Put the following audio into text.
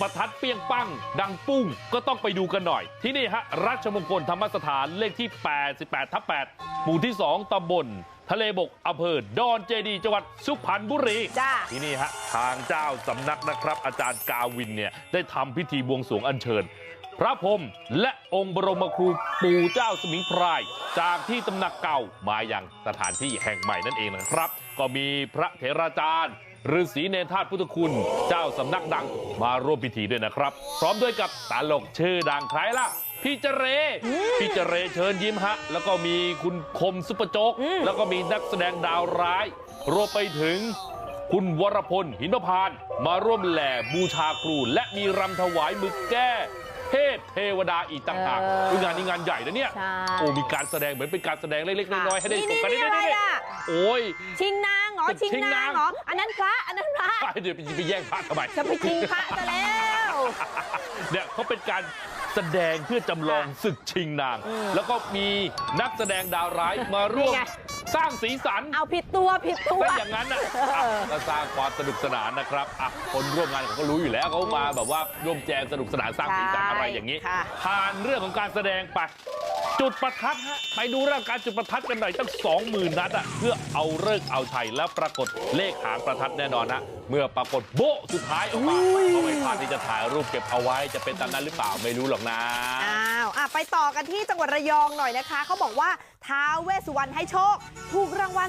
ประทัดเปี้ยงปังดังปุ้งก็ต้องไปดูกันหน่อย ที่นี่ฮะราชมงคลธรรมสถานเลขที่ 88ทับ8หมู่ที่ 2ตำบลทะเลบกอำเภอดอนเจดีจังหวัดสุพรรณบุรีจ้าที่นี่ฮะทางเจ้าสำนักนะครับ อาจารย์กาวินเนี่ยได้ทำพิธีบวงสรวงอัญเชิญ พระพรหมและองค์บรมครูปู่เจ้าสมิงพราย จากที่ตำหนักเก่ามายังสถานที่แห่งใหม่นั่นเองนะครับ ก็มีพระเถราจารย์ ฤาษีเนรธาตุพุทธคุณเจ้าสำนักดังมาร่วมพิธีด้วยนะครับ พร้อมด้วยกับตลกชื่อดังใครล่ะพี่เจเรพี่เจเรเชิญยิ้มฮะ แล้วก็มีคุณคมซุปเปอร์โจ๊กอืมแล้วก็มีนักแสดงดาวร้าย รวมไปถึงคุณวรพลหินพานต์มาร่วมแหล่บูชาครู และมีรำถวายมึกแก้ เทพเทวดาอีกต่างหากเออคืองานนี้งานใหญ่นะเนี่ยใช่โอ้มีการแสดงเหมือนเป็นการแสดงเล็กๆน้อยๆให้ได้ชมกันนี่ได้อะไรได้อะโอ้ยชิงนางเหรอชิชิงงนานางงเหรออันนั้นพระอันนั้นพระเดี๋ยวไปแย่งพระทำไมจะไปชิงพระซะแล้วเนี่ยเขาเป็นการแสดงเพื่อจำลองค่ะศึกชิงนางอืมแล้วก็มีนักแสดงดาวร้ายมาร่วมนี่ไง สร้างสีสันเอาผิดตัวผิดตัวถ้าอย่างนั้นอะอะก็สร้างความสนุกสนานนะครับอะคนร่วมงานเขาก็รู้อยู่แล้วเขามาแบบว่าร่วมแจมสนุกสนานสร้างสีสันอะไรอย่างนี้ค่ะผ่านเรื่องของการแสดงไปจุดประทัดฮะไปดูเรื่องการจุดประทัดกันหน่อยตั้งสองหมื่นนัดอะเพื่อเอาเลิกษ์เอาชัยแล้วปรากฏเลขหางประทัดแน่นอนนะเมื่อปรากฏโบ๊ะสุดท้ายออกมาก็ไม่พลาดที่จะถ่ายรูปเก็บเอาไว้จะเป็นตามนั้นหรือเปล่าไม่รู้หรอกนะอ้าวอะ ไปต่อกันที่จังหวัดระยองหน่อยนะคะเขาบอกว่าท้าเวสสุวรรณให้โชคถูกรางวัล